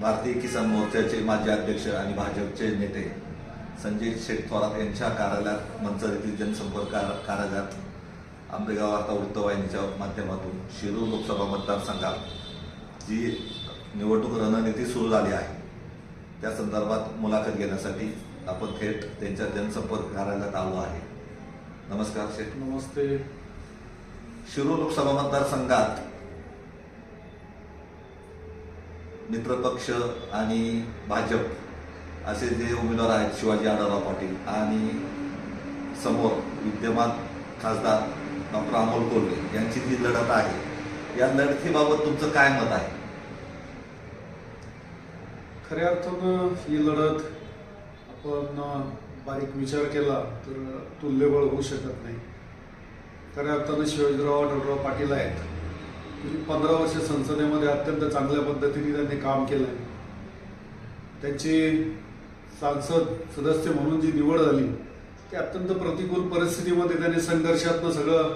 भारतीय किसान मोर्चाचे माजी अध्यक्ष आणि भाजपचे नेते संजय शेठ थोरात यांच्या कार्यालयात मंचर येथील जनसंपर्क कार- कार्यालयात आंबेगाव वार्ता वृत्तवाहिनीच्या माध्यमातून शिरूर लोकसभा मतदारसंघात जी निवडणूक रणनीती सुरू झाली आहे त्या संदर्भात मुलाखत घेण्यासाठी आपण थेट त्यांच्या जनसंपर्क कार्यालयात आलो आहे. नमस्कार शेठ. नमस्ते. शिरूर लोकसभा मतदारसंघात मित्रपक्ष आणि भाजप असे जे उमेदवार आहेत शिवाजी आढावा पाटील आणि समोर विद्यमान खासदार डॉक्टर अमोल कोल्हे यांची जी लढत आहे या लढतीबाबत तुमचं काय मत आहे? खऱ्या अर्थानं ही लढत आपण बारीक विचार केला तर तुल्यबळ होऊ शकत नाही. खऱ्या अर्थानं शिवाजीराव आढळराव पाटील आहेत. गेली पंधरा वर्ष संसदेमध्ये अत्यंत चांगल्या पद्धतीने त्यांनी काम केलंय. त्यांची सांसद सदस्य म्हणून जी निवड झाली ती अत्यंत प्रतिकूल परिस्थितीमध्ये त्यांनी संघर्षातनं सगळं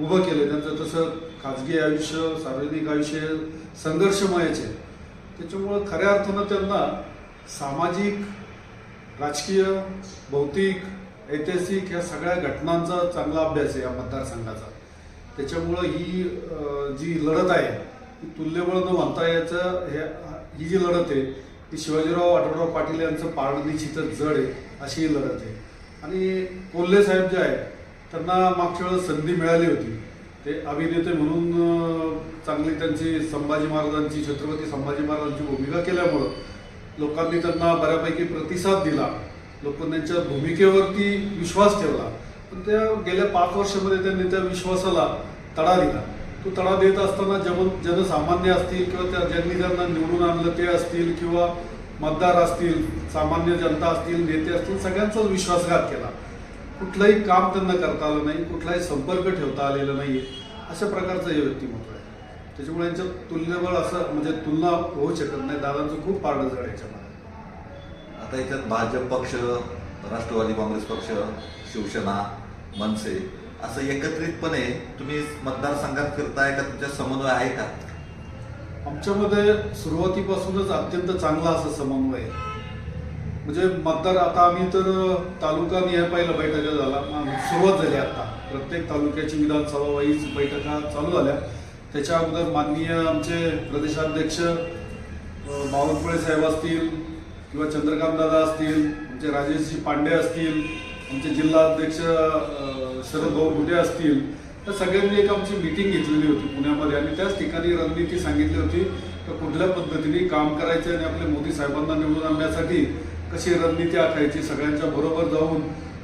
उभं केलं त्यांचं तसं खाजगी आयुष्य सार्वजनिक आयुष्य संघर्षमयाचे त्याच्यामुळं खऱ्या अर्थानं त्यांना सामाजिक राजकीय भौतिक ऐतिहासिक ह्या सगळ्या घटनांचा चांगला अभ्यास आहे या मतदारसंघाचा. त्याच्यामुळं ही जी लढत आहे ती तुल्यबळ न म्हणता याचं हे ही जी लढत आहे ती शिवाजीराव आढळराव पाटील यांचं पारड निश्चितच जड आहे अशी ही लढत आहे. आणि कोल्हे साहेब जे आहेत त्यांना मागच्या वेळेस संधी मिळाली होती. ते अभिनेते म्हणून चांगली त्यांची संभाजी महाराजांची छत्रपती संभाजी महाराजांची भूमिका केल्यामुळं लोकांनी त्यांना बऱ्यापैकी प्रतिसाद दिला. लोकांनी त्यांच्या भूमिकेवरती विश्वास ठेवला. पण त्या गेल्या पाच वर्षामध्ये त्यांनी त्या विश्वासाला तडा दिला. तो तडा देत असताना जन जनसामान्य असतील किंवा त्या ज्यांनी त्यांना निवडून आणलं ते असतील किंवा मतदार असतील सामान्य जनता असतील नेते असतील सगळ्यांचाच विश्वासघात केला. कुठलंही काम त्यांना करता आलं नाही कुठलाही संपर्क ठेवता आलेला नाही अशा प्रकारचं हे व्यक्तिमत्व आहे. त्याच्यामुळे यांच्या तुल्यबळ असं म्हणजे तुलना होऊ शकत नाही. दादांचं खूप पारडं झाड आहे याच्यामध्ये. आता याच्यात भाजप पक्ष राष्ट्रवादी काँग्रेस पक्ष शिवसेना मनसे असं एकत्रितपणे तुम्ही मतदारसंघात फिरताय का? तुमच्या समन्वय आहे का? आमच्यामध्ये सुरुवातीपासूनच अत्यंत चांगला असा समन्वय आहे. म्हणजे मतदार आता आम्ही तर तालुका निहाय बैठका झाला. मग सुरुवात झाली आता. प्रत्येक तालुक्याची विधानसभा वाईज बैठका चालू झाल्या. त्याच्या अगोदर माननीय आमचे प्रदेशाध्यक्ष बावनकुळे साहेब असतील किंवा चंद्रकांत दादा असतील आमचे राजेशजी पांडे असतील आमचे जिल्हा अध्यक्ष शरद भाऊ गुडे असतील तर सगळ्यांनी एक आमची मिटिंग घेतलेली होती पुण्यामध्ये. आणि त्याच ठिकाणी रणनीती सांगितली होती तर कुठल्या पद्धतीने काम करायचे आणि आपले मोदी साहेबांना निवडून आणण्यासाठी कशी रणनीती आखायची सगळ्यांच्या बरोबर जाऊन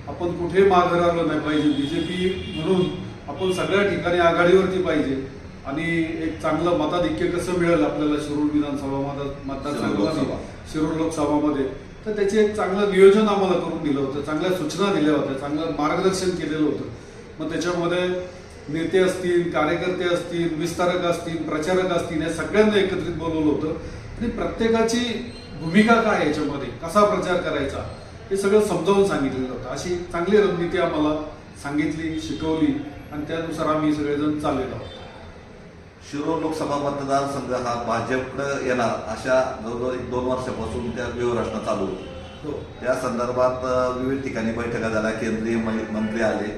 आपण कुठे माघार आलो नाही पाहिजे. बीजेपी म्हणून आपण सगळ्या ठिकाणी आघाडीवरती पाहिजे. आणि एक चांगलं मताधिक्य कसं मिळेल आपल्याला शिरूर विधानसभा मतदारसंघामध्ये. शिरूर लोकसभामध्ये. तर त्याचे एक चांगलं नियोजन आम्हाला करून दिलं होतं चांगल्या सूचना दिल्या होत्या चांगलं मार्गदर्शन केलेलं होतं. मग त्याच्यामध्ये नेते असतील कार्यकर्ते असतील विस्तारक असतील प्रचारक असतील या सगळ्यांना एकत्रित बोलवलं होतं. आणि प्रत्येकाची भूमिका काय याच्यामध्ये? कसा प्रचार करायचा? हे सगळं समजावून सांगितलेलं होतं. अशी चांगली रणनीती आम्हाला सांगितली शिकवली आणि त्यानुसार आम्ही सगळेजण चाललेलो आहोत. शिरूर लोकसभा मतदारसंघ हा भाजपकडे येणार अशा जवळजवळ एक दोन वर्षापासून त्या व्यूहरचना चालू होती हो त्या संदर्भात विविध ठिकाणी बैठका झाल्या केंद्रीय मंत्री आले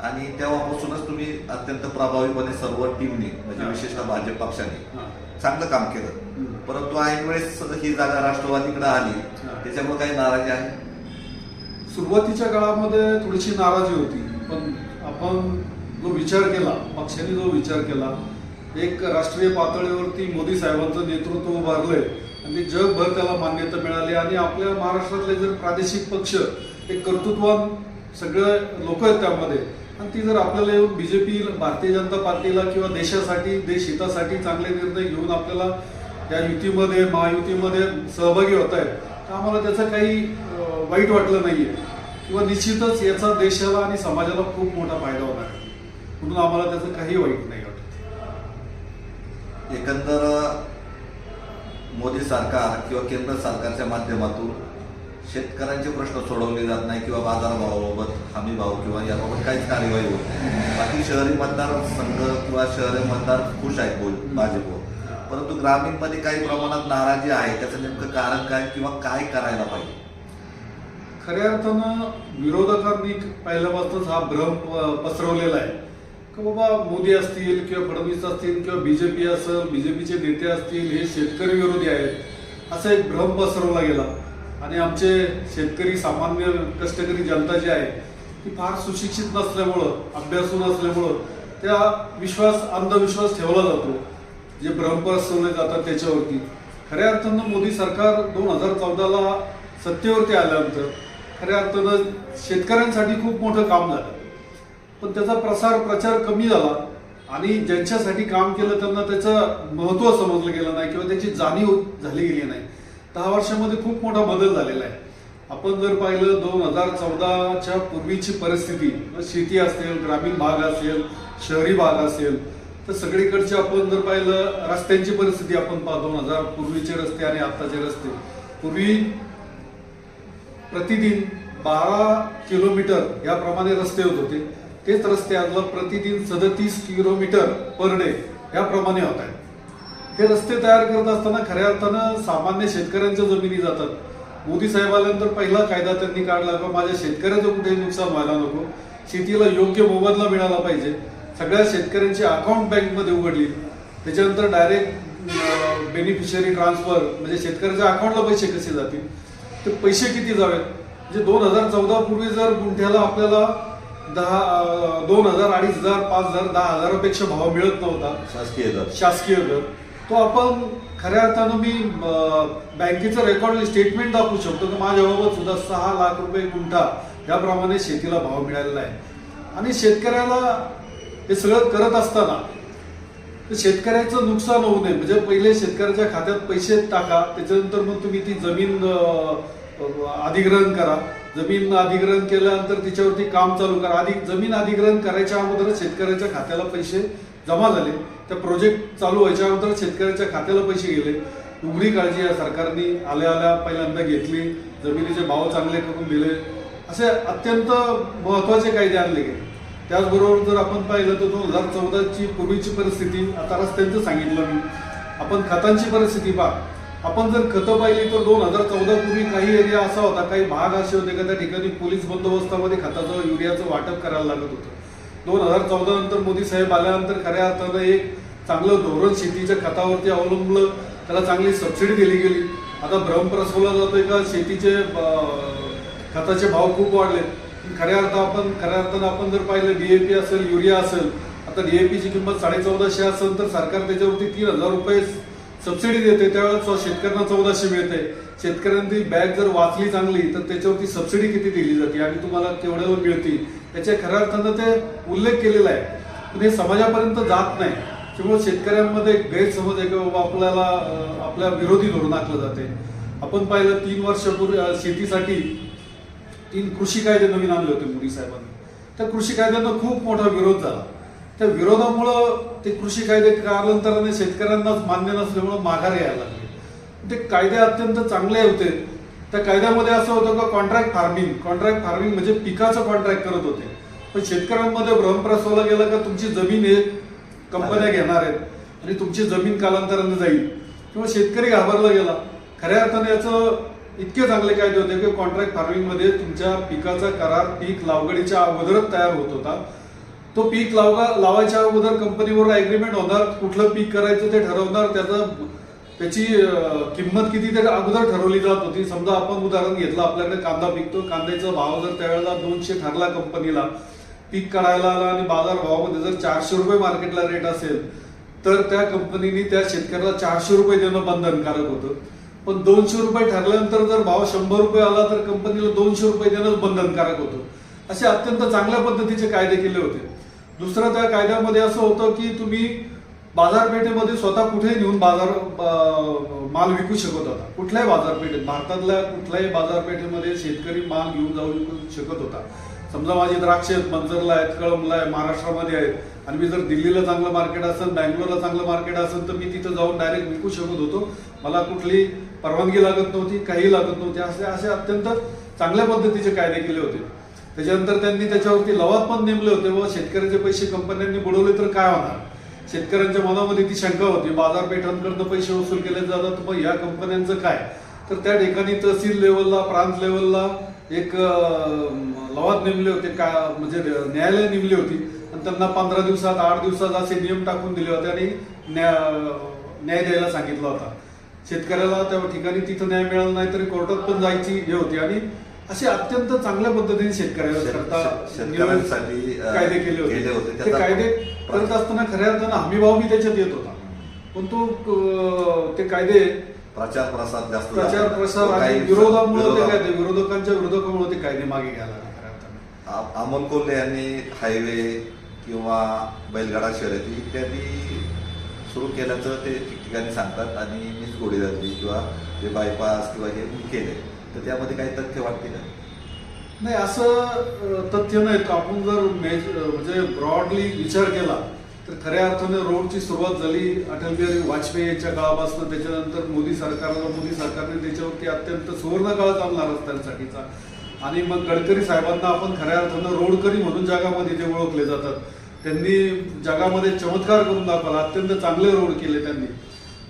आणि तेव्हापासूनच तुम्ही अत्यंत प्रभावीपणे सर्व टीमने म्हणजे. विशेषतः भाजप पक्षाने. चांगलं काम केलं. परंतु ऐन वेळेस ही जागा राष्ट्रवादीकडे आली. त्याच्यामुळे काही नाराजी आहे सुरुवातीच्या काळामध्ये थोडीशी नाराजी होती पण आपण जो विचार केला पक्षाने जो विचार केला एक राष्ट्रीय पातळीवरती मोदी साहेबांचं नेतृत्व उभारलंय. आणि जगभर त्याला मान्यता मिळाली. आणि आपल्या महाराष्ट्रातले जर प्रादेशिक पक्ष एक कर्तृत्वान सगळे लोक आहेत त्यामध्ये आणि ती जर आपल्याला येऊन बीजेपी भारतीय जनता पार्टीला किंवा देशासाठी देश हितासाठी चांगले निर्णय घेऊन आपल्याला या युतीमध्ये महायुतीमध्ये सहभागी होत आहेत तर आम्हाला त्याचं काही वाईट वाटलं नाही आहे किंवा निश्चितच याचा देशाला आणि समाजाला खूप मोठा फायदा होणार आहे. म्हणून आम्हाला त्याचं काही वाईट नाही एकंदर मोदी सरकार किंवा केंद्र सरकारच्या माध्यमातून शेतकऱ्यांचे प्रश्न सोडवले जात नाही किंवा बाजारभावाबाबत हमी भाव किंवा याबाबत काहीच कार्यवाही होत नाही. बाकी शहरी मतदार संघ किंवा शहरी मतदार खुश आहेत बोल भाजपवर परंतु ग्रामीणमध्ये काही प्रमाणात नाराजी आहे. त्याचं नेमकं कारण काय किंवा काय करायला पाहिजे? खऱ्या अर्थानं विरोधकांनी पहिल्यापासूनच हा भ्रम प- पसरवलेला आहे. बाबा मोदी असतील किंवा फडणवीस असतील किंवा बीजेपी असेल बीजेपीचे नेते असतील हे शेतकरी विरोधी आहेत असा एक भ्रम पसरवला गेला. आणि आमचे शेतकरी सामान्य कष्टकरी जनता जी आहे ती फार सुशिक्षित नसल्यामुळं अभ्यासून असल्यामुळं त्या विश्वास अंधविश्वास ठेवला जातो. जे भ्रम पसरवले जातात त्याच्यावरती. खऱ्या अर्थानं मोदी सरकार दोन हजार चौदाला सत्तेवरती आल्यानंतर खऱ्या अर्थानं शेतकऱ्यांसाठी खूप मोठं काम झालं. पण त्याचा प्रसार प्रचार कमी झाला. आणि ज्यांच्यासाठी काम केलं त्यांना त्याचं महत्त्व समजलं गेलं नाही किंवा त्याची जाणीव झाली गेली नाही. दहा वर्षामध्ये खूप मोठा बदल झालेला आहे. आपण जर पाहिलं दोन हजार चौदाच्या पूर्वीची परिस्थिती शेती असेल ग्रामीण भाग असेल शहरी भाग असेल तर सगळीकडचे आपण जर पाहिलं रस्त्यांची परिस्थिती आपण पाहतो. दोन हजार पूर्वीचे रस्ते आणि आत्ताचे रस्ते. पूर्वी प्रतिदिन बारा किलोमीटर याप्रमाणे रस्ते होत होते. तेच रस्ते प्रतिदिन सदतीस किलोमीटर पर डे याप्रमाणे होत आहेत हे रस्ते तयार करत असताना खऱ्या अर्थानं सामान्य शेतकऱ्यांच्या जमिनी जातात. मोदी साहेब आल्यानंतर पहिला कायदा त्यांनी काढला का माझ्या शेतकऱ्याचं कुठेही नुकसान व्हायला नको शेतीला योग्य मोबदला मिळाला पाहिजे. सगळ्या शेतकऱ्यांची अकाउंट बँकमध्ये उघडली. त्याच्यानंतर डायरेक्ट बेनिफिशरी ट्रान्सफर म्हणजे शेतकऱ्याच्या अकाउंटला पैसे कसे जातील? ते पैसे किती जावेत? म्हणजे दोन हजार चौदा पूर्वी जर गुंठ्याला आपल्याला दहा दोन हजार अडीच हजार पाच हजार दहा हजारापेक्षा भाव मिळत नव्हता. शासकीय दर. शासकीय दर. तो आपण खऱ्या अर्थानं मी बँकेचं रेकॉर्ड स्टेटमेंट दाखवू शकतो की माझ्या बाबत सुद्धा सहा लाख रुपये गुंठा याप्रमाणे शेतीला भाव मिळालेला आहे. आणि शेतकऱ्याला हे सगळं करत असताना तर शेतकऱ्याचं नुकसान होऊ नये. म्हणजे पहिले शेतकऱ्याच्या खात्यात पैसे टाका त्याच्यानंतर मग तुम्ही ती जमीन अधिग्रहण करा. जमीन अधिग्रहण केल्यानंतर तिच्यावरती काम चालू करा. अधिक जमीन अधिग्रहण करायच्या अगोदरच शेतकऱ्याच्या खात्याला पैसे जमा झाले. त्या प्रोजेक्ट चालू व्हायच्या अगोदर शेतकऱ्याच्या खात्याला पैसे गेले. एवढी काळजी या सरकारने आल्या आल्या पहिल्यांदा घेतली. जमिनीचे भाव चांगले करून दिले. असे अत्यंत महत्त्वाचे कायदे आणले गेले. त्याचबरोबर जर आपण पाहिलं तर दोन हजार चौदाची पूर्वीची परिस्थिती आता रस्त्यांचं सांगितलं मी. आपण खतांची परिस्थिती पहा. आपण जर खतं पाहिली तर दोन हजार चौदा पूर्वी काही एरिया असा होता काही भाग असे होते का त्या ठिकाणी पोलीस बंदोबस्तामध्ये खताचं युरियाचं वाटप करायला लागत होतं. दोन हजार चौदा नंतर मोदी साहेब आल्यानंतर खऱ्या अर्थानं एक चांगलं धोरण शेतीच्या खतावरती अवलंबलं त्याला चांगली सबसिडी दिली गेली. आता भ्रम प्रसवला जातोय का? शेतीचे खताचे भाव खूप वाढले खऱ्या अर्थ आपण खऱ्या अर्थानं आपण जर पाहिलं डीएपी असेल युरिया असेल आता डीएपीची किंमत साडे चौदाशे असेल तर सरकार त्याच्यावरती तीन हजार रुपये सबसिडी देते त्यावेळेस शेतकऱ्यांना चौदाशे मिळते शेतकऱ्यांनी बॅग जर वाचली चांगली तर त्याच्यावरती सबसिडी किती दिली जाते आणि तुम्हाला तेवढ्यावर मिळते त्याच्या खऱ्या अर्थानं ते उल्लेख केलेला आहे. पण हे समाजापर्यंत जात नाही. त्यामुळे शेतकऱ्यांमध्ये गैरसमज आहे की बाबा आपल्याला आपल्या विरोधी धोरण आखलं जाते. आपण पाहिलं तीन वर्षापूर्वी शेतीसाठी तीन कृषी कायदे नवीन आणले होते मोदी साहेबांनी. त्या कृषी कायद्यांना खूप मोठा विरोध झाला. त्या विरोधामुळं ते कृषी कायदे कालांतराने शेतकऱ्यांनाच मान्य नसल्यामुळं माघार यायला लागले. ते कायदे अत्यंत चांगले होते. त्या कायद्यामध्ये असं होतं का कॉन्ट्रॅक्ट फार्मिंग कॉन्ट्रॅक्ट फार्मिंग म्हणजे पिकाचं कॉन्ट्रॅक्ट करत होते. पण शेतकऱ्यांमध्ये भ्रम प्रसवला गेला का तुमची जमीन हे कंपन्या घेणार आहेत आणि तुमची जमीन कालांतराने जाईल. किंवा शेतकरी घाबरला गेला. खऱ्या अर्थाने याचं इतके चांगले कायदे होते की कॉन्ट्रॅक्ट फार्मिंगमध्ये तुमच्या पिकाचा करार पीक लागवडीच्या अगोदरच तयार होत होता. तो पीक लावगा लावायच्या अगोदर कंपनीवर अग्रीमेंट होणार कुठलं पीक करायचं ते ठरवणार त्याचं त्याची किंमत किती ते अगोदर ठरवली जात होती. समजा आपण उदाहरण घेतलं आपल्याकडे कांदा पिकतो कांद्याचा भाव जर त्यावेळेला दोनशे ठरला कंपनीला पीक काढायला आला आणि बाजार भावामध्ये जर चारशे रुपये मार्केटला रेट असेल तर त्या कंपनीने त्या शेतकऱ्याला चारशे रुपये देणं बंधनकारक होतं. पण दोनशे रुपये ठरल्यानंतर जर भाव शंभर रुपये आला तर कंपनीला दोनशे रुपये देणं बंधनकारक होतं. असे अत्यंत चांगल्या पद्धतीचे कायदे केले होते. दुसरं त्या कायद्यामध्ये असं होतं की तुम्ही बाजारपेठेमध्ये स्वतः कुठेही नेऊन बाजार माल विकू शकत होता. कुठल्याही बाजारपेठेत भारतातल्या कुठल्याही बाजारपेठेमध्ये शेतकरी माल घेऊन जाऊ विकू शकत होता. समजा माझी द्राक्ष आहेत मंजरला आहेत कळमला आहे महाराष्ट्रामध्ये आहेत. आणि मी जर दिल्लीला चांगलं मार्केट असेल बँगलोरला चांगलं मार्केट असेल तर मी तिथं जाऊन डायरेक्ट विकू शकत होतो. मला कुठली परवानगी लागत नव्हती काही लागत नव्हती. असे असे अत्यंत चांगल्या पद्धतीचे कायदे केले होते. त्याच्यानंतर त्यांनी त्याच्यावरती लवाद पण नेमले होते. व शेतकऱ्याचे पैसे कंपन्यांनी बुडवले तर काय होणार? शेतकऱ्यांच्या मनामध्ये ती शंका होती. बाजारपेठांकडनं पैसे वसूल केले जातात मग या कंपन्यांचं काय? तर त्या ठिकाणी तहसील लेवलला प्रांत लेवलला एक लवाद नेमले होते. का म्हणजे न्यायालय नेमली होती. आणि त्यांना पंधरा दिवसात आठ दिवसात असे नियम टाकून दिले होते आणि न्या- न्याय द्यायला सांगितला होता. शेतकऱ्याला त्या ठिकाणी तिथं न्याय मिळाला नाही तरी कोर्टात पण जायची हे होती. आणि असे अत्यंत चांगल्या पद्धतीने शेतकऱ्यांसाठी, कायदे केले होते. ते कायदे करत असताना खऱ्या अर्थानं हमी भाव बी त्याच्यात येत होता. पण तो ते कायदे प्रचार प्रसार जास्त प्रचार झाला. प्रसार आणि विरोधामुळे ते कायदे विरोधकांच्या विरोधकामुळे ते कायदे मागे घ्यायला खऱ्या अर्थानं. अमोल कोल्हे यांनी हायवे किंवा बैलगाडा शर्यती इत्यादी सुरू केल्याचं ते ठिकठिकाणी सांगतात आणि मीच गोडी धरली किंवा ते बायपास किंवा हे केले तर त्यामध्ये काही तथ्य वाटते का? नाही असं तथ्य नाही. तर आपण जर मेज म्हणजे ब्रॉडली विचार केला तर खऱ्या अर्थाने रोडची सुरुवात झाली अटल बिहारी वाजपेयी यांच्या काळापासून. त्याच्यानंतर मोदी सरकारला मोदी सरकारने त्याच्यावरती अत्यंत सुवर्ण काळ चालला रस्त्यांसाठीचा. आणि मग गडकरी साहेबांना आपण खऱ्या अर्थानं रोडकरी म्हणून जगामध्ये ते ओळखले जातात त्यांनी जगामध्ये चमत्कार करून दाखवला. अत्यंत चांगले रोड केले त्यांनी.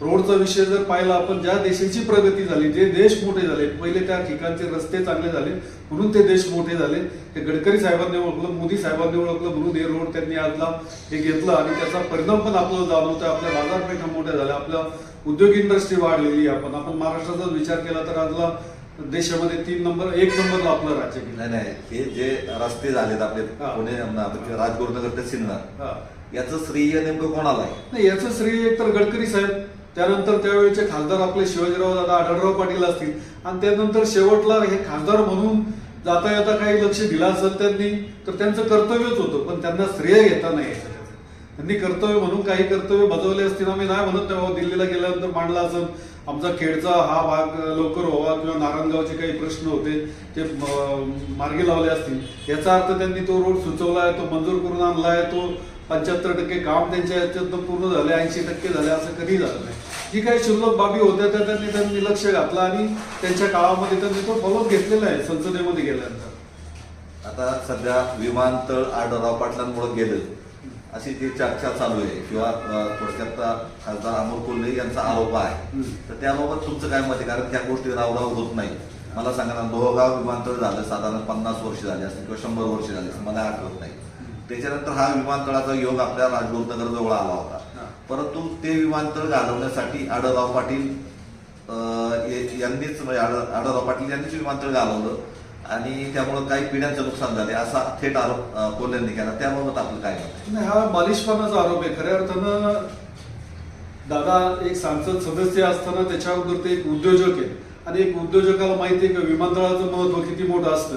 रोडचा विषय जर पाहिला आपण ज्या देशाची प्रगती झाली जे देश मोठे झाले पहिले त्या ठिकाणचे रस्ते चांगले झाले म्हणून ते देश मोठे झाले ते गडकरी साहेबांनी ओळखलं मोदी साहेबांनी ओळखलं म्हणून हे रोड त्यांनी आजला हे घेतलं आणि त्याचा परिणाम पण आपल्याला जाणवतो आपल्या बाजारपेठा मोठ्या झाल्या आपल्या उद्योग इंडस्ट्री वाढलेली. आपण आपण महाराष्ट्राचा विचार केला तर आजला देशामध्ये तीन नंबर एक नंबरला आपलं राज्य नाही नाही हे जे रस्ते झालेत आपले. पुणे राजगुरुनगर ते सिन्नर. याचं श्रेय नेमकं कोणाला आहे नाही याचं श्रेय एक तर गडकरी साहेब त्यानंतर त्यावेळेचे खासदार आपले शिवाजीराव दादा आढळराव पाटील असतील. आणि त्यानंतर शेवटला हे खासदार म्हणून जाता येता काही लक्ष दिलं असेल त्यांनी तर त्यांचं कर्तव्यच होतं पण त्यांना श्रेय घेता नाही त्यांनी कर्तव्य म्हणून काही कर्तव्य बजावले असतील आम्ही नाही म्हणत तेव्हा दिल्लीला गेल्यानंतर मांडला असेल. आमचा खेडचा हा भाग लवकर व्हावा किंवा नारायणगावचे काही प्रश्न होते ते मार्गी लावले असतील. याचा अर्थ त्यांनी तो रोड सुचवलाय तो मंजूर करून आणलाय तो पंच्याहत्तर टक्के काम त्यांच्या याच्यात पूर्ण झाले ऐंशी टक्के झाले असं कधी झालं नाही. जी काही शिल्लक बाबी होत्या त्या त्यांनी त्यांनी लक्ष घातलं आणि त्यांच्या काळामध्ये त्यांनी तो फॉलो घेतलेला आहे संसदेमध्ये गेल्यानंतर. आता सध्या विमानतळ आढळराव पाटलांमुळे गेलं. अशी ती चर्चा चालू आहे किंवा थोडक्यात खासदार अमोल कोल्हे यांचा आरोप आहे. तर त्याबाबत तुमचं काय मत आहे? कारण त्या गोष्टी रावराव होत नाही. मला सांगा ना लोहगाव विमानतळ झालं साधारण पन्नास वर्ष झाले असतील किंवा शंभर वर्ष झाले असतील मला आठवत नाही. त्याच्यानंतर हा विमानतळाचा योग आपल्या राजगुरुनगर जवळ आला होता. परंतु ते विमानतळ घालवण्यासाठी आढळराव पाटील यांनीच म्हणजे आढळराव पाटील यांनीच विमानतळ घालवलं आणि त्यामुळे काही पिढ्यांचं नुकसान झाले असा थेट आरोप कोल्ह्यांनी केला. त्याबाबत आपलं काय नाही हा बालिशपणाचा आरोप आहे. खऱ्या अर्थानं दादा एक सांसद सदस्य असताना त्याच्याबरोबर ते एक उद्योजक आहे. आणि एक उद्योजकाला माहिती आहे की विमानतळाचं महत्त्व किती मोठं असतं?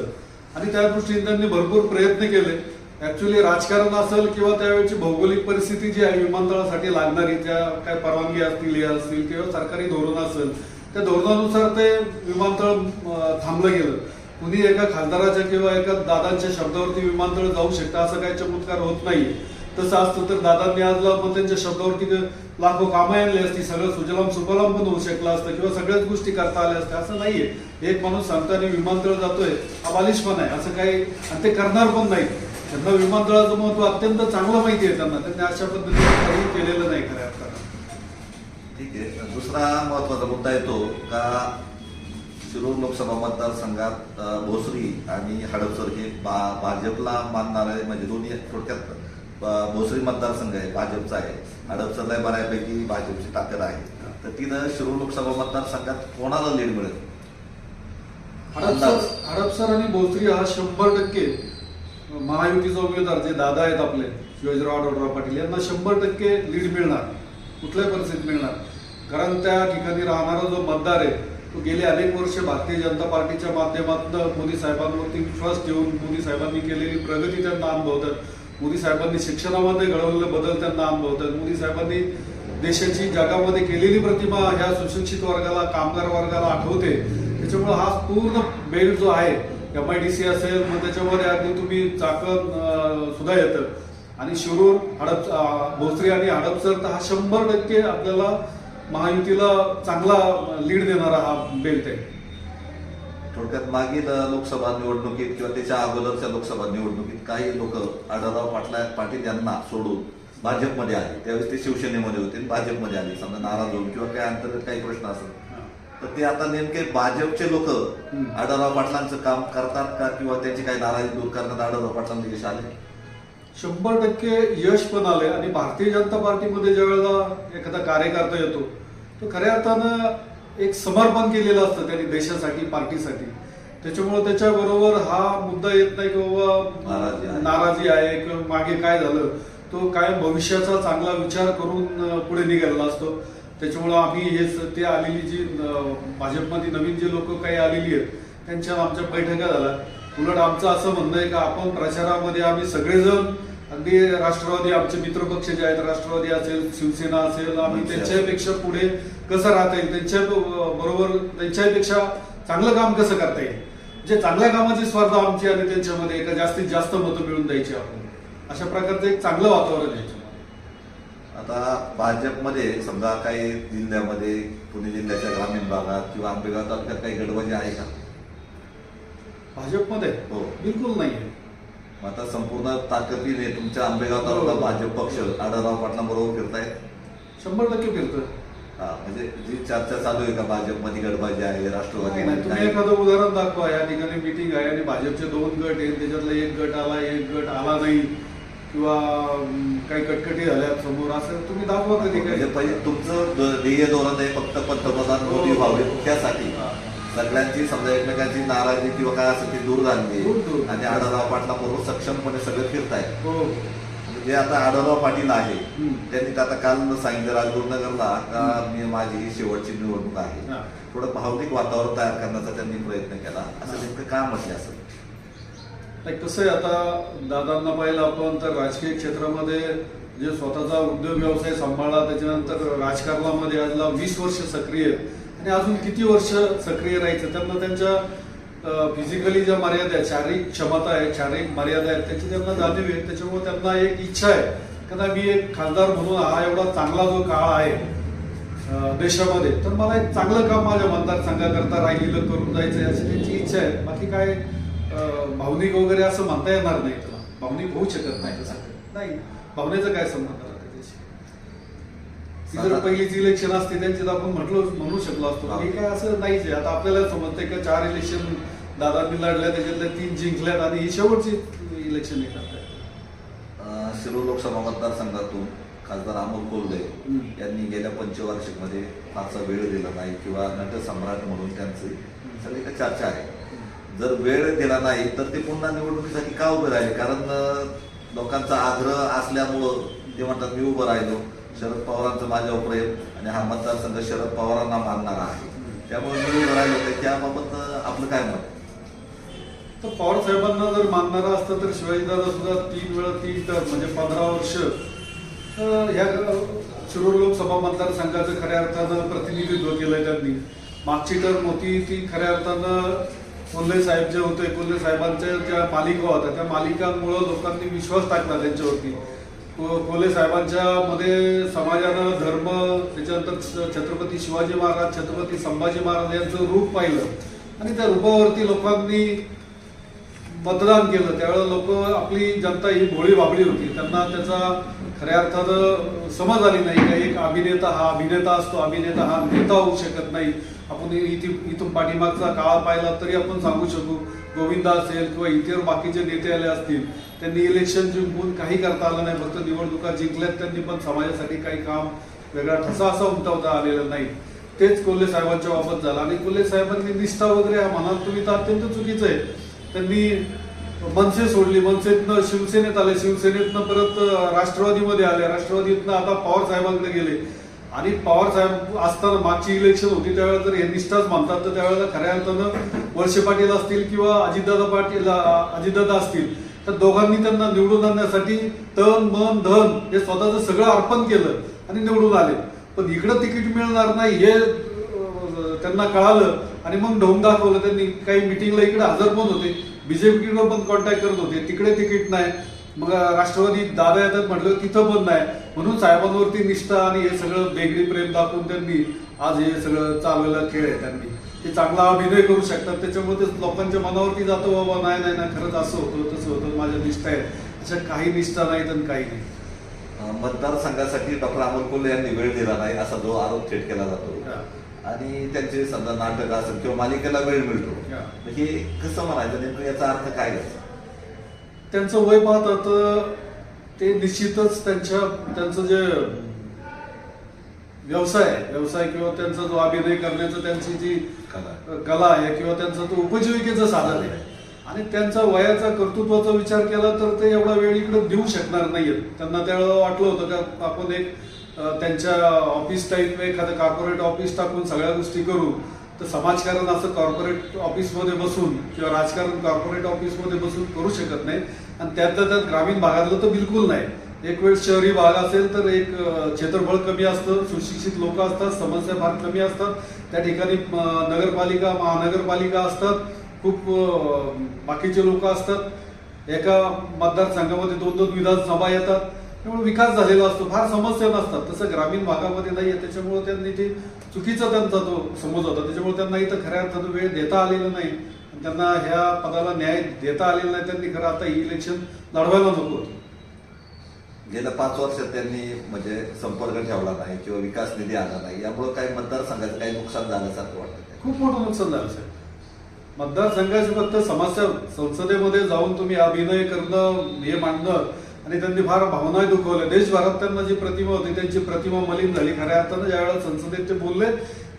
आणि त्या दृष्टीने त्यांनी भरपूर प्रयत्न केले. ऍक्च्युली राजकारण असेल किंवा त्यावेळेची भौगोलिक परिस्थिती जी आहे विमानतळासाठी लागणारी त्या काय परवानगी असतील हे असतील किंवा सरकारी धोरण असेल त्या धोरणानुसार ते विमानतळ थांबलं गेलं. कुणी एका खासदाराच्या किंवा एका दादांच्या शब्दावरती विमानतळ जाऊ शकतं असं काही चमत्कार होत नाही. तसं असतं तर दादांनी आज त्यांच्या शब्दावरती लाखो कामं आणली असती सगळं सुजलाम सुफलाम पण होऊ शकलं असतं किंवा सगळ्याच गोष्टी करता आल्या असत्या असं नाहीये. एक माणूस सांगताना विमानतळ जातोय हा बालिशपण आहे असं काही आणि ते करणार पण नाही. त्यांना विमानतळाचं महत्त्व अत्यंत चांगलं माहिती आहे त्यांना. त्यांनी अशा पद्धतीने काही केलेलं नाही खऱ्या अर्थानं. ठीक आहे. दुसरा महत्त्वाचा मुद्दा येतो का शिरूर लोकसभा मतदारसंघात भोसरी आणि हडपसर हे बा भाजपला मानणारे म्हणजे दोन्ही थोडक्यात भोसरी मतदारसंघ आहे भाजपचा आहे. हडपसरला बऱ्यापैकी भाजपची ताकद आहे. तर तिथं शिरूर लोकसभा मतदारसंघात कोणाला लीड मिळेल? हडपसर हडपसर आणि भोसरी हा शंभर टक्के महायुतीचा उमेदवार जे दादा आहेत आपले शिवाजीराव आढळराव पाटील यांना शंभर टक्के लीड मिळणार कुठल्याही परिस्थितीत मिळणार. कारण त्या ठिकाणी राहणारा जो मतदार आहे तो गेले अनेक वर्ष भारतीय जनता पार्टीच्या माध्यमातून मोदी साहेबांवरती विश्वास ठेवून मोदी साहेबांनी केलेली प्रगती त्यांना अनुभवतात. मोदी साहेबांनी शिक्षणामध्ये घडवलेले बदल त्यांना अनुभवतात. मोदी साहेबांनी देशाची जगामध्ये केलेली प्रतिमा ह्या सुशिक्षित वर्गाला कामगार वर्गाला आठवते. त्याच्यामुळे हा पूर्ण बेल्ट जो आहे एम आय डी सी असेल मग त्याच्यावर अगदी तुम्ही चाकण सुद्धा येतं. आणि शिरूर हडप भोसरी आणि हडपसर तर हा शंभर टक्के आपल्याला महायुतीला चांगला लीड देणारा हा बेल्ट आहे. थोडक्यात मागील लोकसभा निवडणुकीत किंवा त्याच्या अगोदरच्या लोकसभा निवडणुकीत काही लोक आढळराव पाटला पाटील यांना सोडून भाजपमध्ये आले. त्यावेळेस ते शिवसेनेमध्ये होते आणि भाजपमध्ये आले. समजा नाराज होऊन किंवा काही अंतर्गत काही प्रश्न असेल तर ते आता नेमके भाजपचे लोक. आढळराव पाटलांचं काम करतात का किंवा त्यांची काही नाराजी दूर करण्यात आढळराव पाटलांना यश आले शंभर टक्के यश पण आले आणि भारतीय जनता पार्टीमध्ये ज्या वेळेला एखादा कार्यकर्ता येतो तो खऱ्या अर्थानं एक समर्पण केलेलं असतं त्यांनी देशासाठी पार्टीसाठी त्याच्यामुळे त्याच्याबरोबर हा मुद्दा येत नाही की बाबा. नाराजी आहे किंवा मागे काय झालं तो काय भविष्याचा चांगला विचार करून पुढे निघालेला असतो त्याच्यामुळं आम्ही हे ते आलेली जी भाजपमध्ये नवीन जे लोक काही आलेली आहेत त्यांच्या आमच्या बैठका झाल्या. उलट आमचं असं म्हणणं आहे का आपण प्रचारामध्ये आम्ही सगळेजण अगदी राष्ट्रवादी आमचे मित्रपक्ष जे आहेत राष्ट्रवादी असेल शिवसेना असेल आम्ही त्यांच्यापेक्षा पुढे कसं राहता येईल? त्यांच्या बरोबर त्यांच्यापेक्षा चांगलं काम कसं करता येईल? जे चांगल्या कामाची स्पर्धा आमची आणि त्यांच्यामध्ये एका जास्तीत जास्त मतं मिळून द्यायची आपण. अशा प्रकारचं एक चांगलं वातावरण याच्यामध्ये. आता भाजपमध्ये समजा काही जिल्ह्यामध्ये पुणे जिल्ह्याच्या ग्रामीण भागात किंवा आंबेगाव तालुक्यात काही गडबडी आहे का? भाजपमध्ये? हो. बिलकुल नाहीये मग आता संपूर्ण ताकदीने तुमच्या आंबेगाव तालुका हो. भाजप पक्ष आढळराव पाटलांबरोबर फिरतायत? शंभर टक्के फिरतोय. हा म्हणजे जी चर्चा चालू आहे का भाजपमध्ये गडबाजी आहे राष्ट्रवादी नाही, तुम्ही एखादं उदाहरण दाखवा. या ठिकाणी मिटिंग आहे आणि भाजपचे दोन गट आहेत त्याच्यातला एक गट आला एक गट आला नाही. किंवा काही कटकटी झाल्या समोर असं तुम्ही दाखवा कधी म्हणजे काही. पहिले तुमचं ध्येय धोरण आहे फक्त पंतप्रधान मोदी व्हावे त्यासाठी. हा. सगळ्यांची समजा एकमेकांची नाराजी किंवा काय असेल ती दूर झाली. आणि आढळराव पाटला बरोबर सक्षमपणे सगळे फिरताय हो. जे आता आढळराव पाटील आहे. त्यांनी आता काल सांगितलं राजगुरुनगरला का मी माझी ही शेवटची निवडणूक आहे. हा. थोडं भावनिक वातावरण तयार करण्याचा त्यांनी प्रयत्न केला. असं नेमकं काय म्हटलं असं? नाही कसं आहे आता दादांना पाहिलं आपण तर राजकीय क्षेत्रामध्ये जे स्वतःचा उद्योग व्यवसाय सांभाळला त्याच्यानंतर राजकारणामध्ये आजला वीस वर्ष सक्रिय आणि अजून किती वर्ष सक्रिय राहायचं त्यांना त्यांच्या फिजिकली ज्या मर्यादा आहेत शारीरिक क्षमता आहे शारीरिक मर्यादा आहेत त्याची त्यांना जाणीव आहे. त्याच्यामुळे त्यांना एक इच्छा आहे कारण मी एक खासदार म्हणून हा एवढा चांगला जो काळ आहे देशामध्ये तर मला एक चांगलं काम माझ्या मतदारसंघाकरता राहिलेलं करून जायचं आहे अशी त्यांची इच्छा आहे. बाकी काय भावनिक वगैरे असं म्हणता येणार नाही त्याला. भावनिक होऊ शकत नाही तसं. नाही भावनेचं काय संबंध राहतो त्याच्याशी? ती जर साधारण- पहिलीच इलेक्शन असते त्यांची तर आपण म्हटलो म्हणू शकलो असतो. हे काय असं नाहीच आहे. आता आपल्याला समजतंय का चार इलेक्शन दादांनी लढल्या त्याच्यातल्या तीन जिंकल्यात आणि ही शेवटची इलेक्शन आहे करताय शिरूर लोकसभा मतदारसंघातून खासदार अमोल कोल्हे. यांनी गेल्या पंचवार्षिकमध्ये फारसा वेळ दिला नाही किंवा नटसम्राट म्हणून त्यांची सगळी चर्चा आहे. जर वेळ दिला नाही तर ते पुन्हा निवडणुकीसाठी का उभे राहिले? कारण लोकांचा आग्रह असल्यामुळं ते म्हणतात मी उभं राहिलो. शरद पवारांचं माझ्यावर प्रेम आणि हा मतदारसंघ शरद पवारांना मानणारा आहे. त्यामुळे मी उभं राहिलो तर त्याबाबत आपलं काय मत? तर पवार साहेबांना जर मानणारा असतं तर शिवाजीदादा सुद्धा तीन वेळा तीन टर्म म्हणजे पंधरा वर्ष ह्या शिरूर लोकसभा मतदारसंघाचं खऱ्या अर्थानं प्रतिनिधित्व केलं त्यांनी. मागची टर्म होती ती खऱ्या अर्थानं कोल्हे साहेब जे होते कोल्हे साहेबांच्या ज्या मालिका होत्या त्या मालिकांमुळं लोकांनी विश्वास टाकला त्यांच्यावरती. को- कोल्हे साहेबांच्या मध्ये समाजानं धर्म त्याच्यानंतर छ- छत्रपती शिवाजी महाराज छत्रपती संभाजी महाराज यांचं रूप पाहिलं. आणि त्या रूपावरती लोकांनी मतदान केलं. त्यावेळेला लोक आपली जनता ही भोळी बाबळी होती. त्यांना त्याचा खऱ्या अर्थानं समज आली नाही का एक अभिनेता हा अभिनेता असतो अभिनेता हा नेता होऊ शकत नाही. आपण इथे इथून पाठीमागचा काळ पाहिला तरी आपण सांगू शकू गोविंदा असेल किंवा इतर बाकीचे नेते आले असतील त्यांनी इलेक्शन जिंकून काही करता आलं नाही. फक्त निवडणुका जिंकल्यात त्यांनी पण समाजासाठी काही काम वेगळा ठसा असा उमटवता आलेला नाही. तेच कोल्हे साहेबांच्या बाबत झालं. आणि कोल्हे साहेबांनी निष्ठा वगैरे हा म्हणाल तुम्ही तर अत्यंत चुकीचं आहे. त्यांनी मनसे सोडली. मनसेतनं शिवसेनेत आले. शिवसेनेतनं परत राष्ट्रवादीमध्ये आले. राष्ट्रवादीतनं आता पवार साहेबांकडे गेले. आणि पवार साहेब असताना मागची इलेक्शन होती त्यावेळेला जर हे निष्ठाच म्हणतात तर त्यावेळेला खऱ्या अर्थानं वळसे पाटील असतील किंवा अजितदादा पाटील अजितदादा असतील तर दोघांनी त्यांना निवडून आणण्यासाठी तन मन धन हे स्वतःचं सगळं अर्पण केलं आणि निवडून आले. पण इकडं तिकीट मिळणार नाही हे त्यांना कळालं. आणि मग ढोंग दाखवलं त्यांनी. काही मिटिंगला इकडे हजर पण होते. बीजेपीकडे पण कॉन्टॅक्ट करत होते. तिकडे तिकीट नाही. मग राष्ट्रवादी दादा येतात म्हटलं तिथं पण नाही. म्हणून साहेबांवरती निष्ठा आणि हे सगळं बेगडी प्रेम दाखवून त्यांनी आज हे सगळं चालवलेला खेळ आहे त्यांनी. ते चांगला अभिनय करू शकतात. त्याच्यामुळे ते लोकांच्या मनावरती जातो बाबा नाही नाही नाही खरंच असं होतं तसं होतं माझ्या निष्ठा आहेत अशा काही निष्ठा नाहीत आणि काही नाही. मतदारसंघासाठी डॉक्टर अमोल कोल्हे यांनी वेळ दिला नाही असा जो आरोप थेट केला जातो. आणि त्यांचे समजा नाटक असेल किंवा मालिकेला वेळ मिळतो हा. कसं म्हणायचं? नेमकं याचा अर्थ काय त्यांचं वय पाहता तर ते निश्चितच त्यांच्या त्यांचं जे व्यवसाय आहे, व्यवसाय किंवा त्यांचा जो अभिनय करण्याचं त्यांची जी कला. कला आहे किंवा त्यांचं तो उपजीविकेचं साधन आहे. आणि त्यांचा वयाचा कर्तृत्वाचा विचार केला तर ते एवढा वेळ इकडे देऊ शकणार नाहीयेत. त्यांना त्यावेळेला वाटलं होतं का आपण एक त्यांच्या ऑफिस टाईप एखादं कॉर्पोरेट ऑफिस टाकून सगळ्या गोष्टी करू तर समाजकारण असं कॉर्पोरेट ऑफिसमध्ये बसून किंवा राजकारण कॉर्पोरेट ऑफिसमध्ये बसून करू शकत नाही. आणि त्यातल्या त्यात ग्रामीण भागातलं तर बिलकुल नाही. एक वेळ शहरी भाग असेल तर एक क्षेत्रफळ कमी असतं सुशिक्षित लोक असतात समस्या फार कमी असतात. त्या ठिकाणी नगरपालिका महानगरपालिका असतात. खूप बाकीचे लोक असतात. एका मतदारसंघामध्ये दोन दोन विधानसभा येतात. त्यामुळे विकास झालेला असतो फार समस्या नसतात. तसं ग्रामीण भागामध्ये नाही आहे त्याच्यामुळे त्यांनी ते चुकीचा त्यांचा तो समज होता त्याच्यामुळे त्यांना इथं खऱ्या अर्थानं वेळ देता आलेला नाही. त्यांना ह्या पदाला न्याय देता आलेला नाही त्यांनी खरं आता ही इलेक्शन लढवायला नको होतं. गेल्या पाच वर्षात त्यांनी म्हणजे संपर्क ठेवला नाही किंवा विकास निधी आला नाही यामुळे काही मतदारसंघाचं काही नुकसान झाल्यासारखं वाटतं. खूप मोठं नुकसान झालं साहेब. मतदारसंघाची फक्त समस्या संसदेमध्ये जाऊन तुम्ही अभिनय करणं हे मांडणं आणि त्यांनी फार भावनाही दुखवल्या. देशभरात त्यांना जी प्रतिमा होती त्यांची प्रतिमा मलिन झाली. खऱ्या अर्थानं ज्यावेळेला संसदेत ते बोलले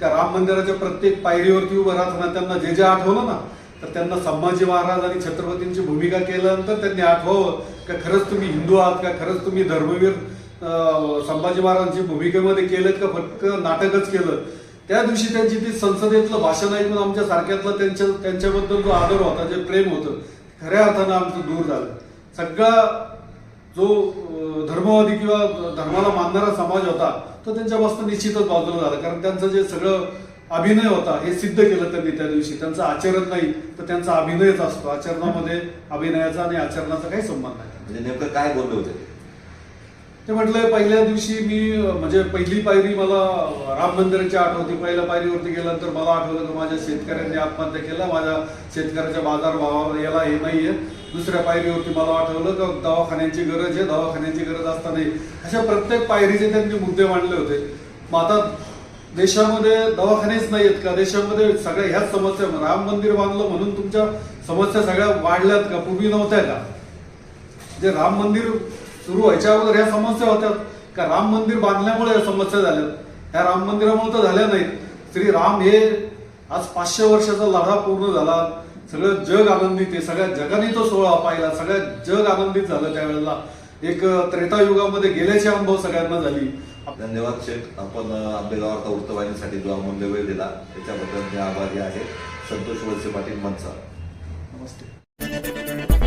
का राम मंदिराच्या प्रत्येक पायरीवरती उभं राहताना त्यांना जे जे आठवलं ना तर त्यांना संभाजी महाराज आणि छत्रपतींची भूमिका केल्यानंतर त्यांनी आठवावं का खरंच तुम्ही हिंदू आहात का खरंच तुम्ही धर्मवीर संभाजी महाराजांची भूमिकेमध्ये केलं का फक्त नाटकच केलं? त्या दिवशी त्यांची ती संसदेतलं भाषण ऐकून आमच्या सारख्यातलं त्यांच्या त्यांच्याबद्दल जो आदर होता जे प्रेम होतं खऱ्या अर्थानं आमचं दूर झालं. सगळा जो धर्मवादी किंवा धर्माला मानणारा समाज होता तो त्यांच्यापासून निश्चितच बाजूला झाला. कारण त्यांचं जे सगळं अभिनय होता हे सिद्ध केलं त्यांनी त्या दिवशी. त्यांचं आचरण नाही तर त्यांचा अभिनयच असतो. आचरणामध्ये अभिनयाचा आणि आचरणाचा काही संबंध नाही. म्हणजे नेमकं काय बोलले होते ते? म्हटलं पहिल्या दिवशी मी म्हणजे पहिली पायरी मला राम मंदिराची आठवती पहिल्या पायरीवरती गेल्यानंतर मला आठवलं की माझ्या शेतकऱ्यांनी आत्महत्या केला माझ्या शेतकऱ्याच्या बाजार भावावर याला हे नाहीये. दुसऱ्या पायरीवरती मला आठवलं की दवाखान्यांची गरज आहे दवाखान्यांची गरज असताना अशा प्रत्येक पायरीचे त्यांनी मुद्दे मांडले होते. मग आता देशामध्ये दवाखानेच नाही आहेत का? देशामध्ये सगळ्या ह्याच समस्या राम मंदिर बांधलं म्हणून तुमच्या समस्या सगळ्या वाढल्यात का? पूर्वी नव्हत्या का? जे राम मंदिर सुरू व्हायच्या अगोदर ह्या समस्या होत्या. का राम मंदिर बांधल्यामुळे या समस्या झाल्यात ह्या राम मंदिरामुळे तर झाल्या नाहीत. श्री राम हे आज पाचशे वर्षाचा लढा पूर्ण झाला. सगळं जग आनंदित आहे. सगळ्या जगाने तो सोहळा पाहिला. सगळ्या जग आनंदित झालं त्यावेळेला. एक त्रेतायुगामध्ये गेल्याची अनुभव सगळ्यांना झाली. धन्यवाद शेठ. आपण आंबेगाव वार्ता वृत्तवाहिनीसाठी जो अमूल्य वेळ दिला त्याच्याबद्दल मी आभारी आहे. संतोष वळसे पाटील मनसा. नमस्ते.